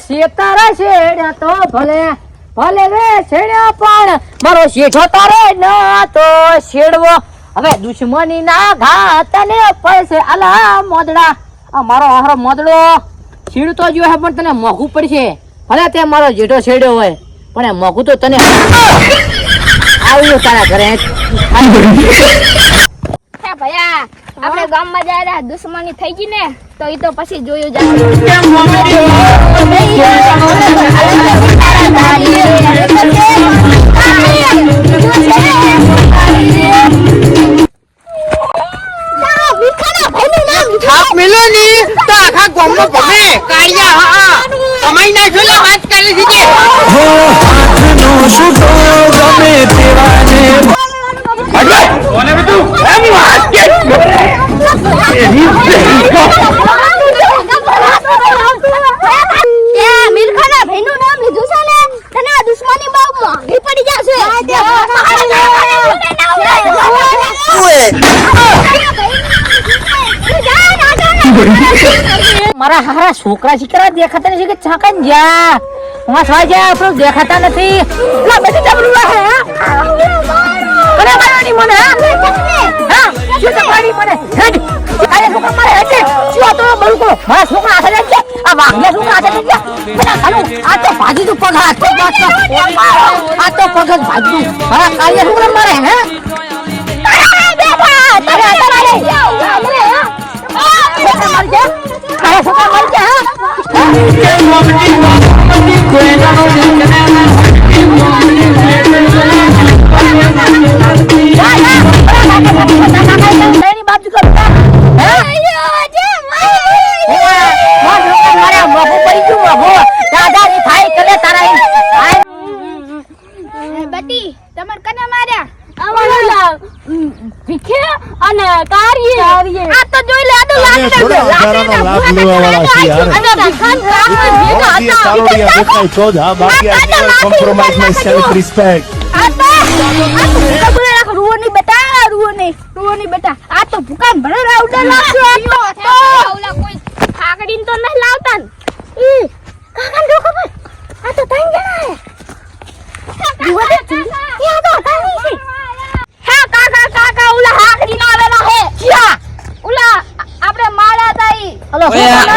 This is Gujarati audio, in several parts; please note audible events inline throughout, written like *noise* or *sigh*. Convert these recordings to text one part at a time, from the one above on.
શેતારા છેડ્યા તો ભલે ભલે રે છેડ્યા પણ મારો શેઠો તારે ન તો છેડવો હવે દુશ્મની ના ઘાત ને પડશે અલા મોદડા. આ મારો હારો મોદડો. છીડતો જો હે પણ તને મોઘું પડશે. ભલે તે મારો જેઠો છેડ્યો હોય પણ એ મોઘું તો તને આવ્યું તારા ઘરે. *laughs* હે ભયા આપણે ગામમાં જાય દુશ્મની થઈ ગઈ ને તો એ તો પછી જોયું જાય. થાપ મેલો ની તો આખા ગામમાં ભમે. કાળિયા હા કમાઈ ના જો હાથ વાત કરી દીધી મારા હારા છોકરા શીકરા દેખાતા નથી કે ચાકન જા હું સવાઈ જાય આપણું દેખાતા નથી લા બેટી જબરું હે કને મારવાની મને હા હા શું તમારી મને હેડ કાલે છોકરા મારે હેડ શું તો બળકો મારા હાથે જ છે બેટા ખાલું આ તો ભાજી તું પગ હાથ આ તો પગ જ ભાજી મારા કાલે છોકરા મારે હે બેટા તારે કાર્ય આ તો જોઈ લે થોડા વધારાનો લાભ લેવા વાળા છે યાર. દેખાય તો જ હા બાકી આ કોમ્પ્રોમાઇઝ માય સેલ્ફ રિસ્પેક્ટ આ તો આ તો બેટા આ તો ભૂકાન ભરે રાઉડા લાગશે આ તો તો કોઈ તો નહીં લાવતા ઈ કાકાને જો ખબર આ તો ત્રણ જણા હે જુઓ તો જી આ તો ત્રણ છે હા કાકા કાકા ઓલા હાકડીન આવેલા હે ક્યાં ઓલા આપણે મારા તાઈ ઓય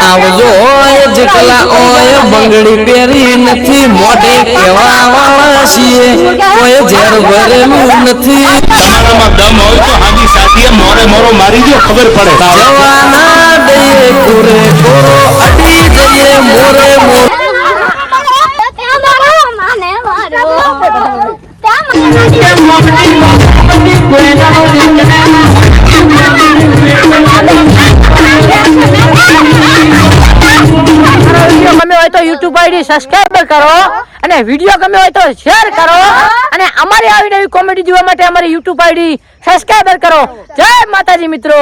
આવજો ઓય જેટલા ઓય બંગડી પહેરી નથી મોઢે કેવા વાળા છીએ. કોઈ ઝેર ભરેલું નથી. તમારામાં દમ હોય તો હાજી સાથીએ મોરે મોરો મારી દો ખબર પડે. જવાના દઈએ કોરે કોરો અડી જઈએ મોરે મોરે. હોય તો યુટ્યુબ આઈડી સબસ્ક્રાઇબ કરો અને વીડિયો ગમે હોય તો શેર કરો અને અમારી આવી નવી કોમેડી જોવા માટે અમારી યુટ્યુબ આઈડી સબસ્ક્રાઇબ કરો. જય માતાજી મિત્રો.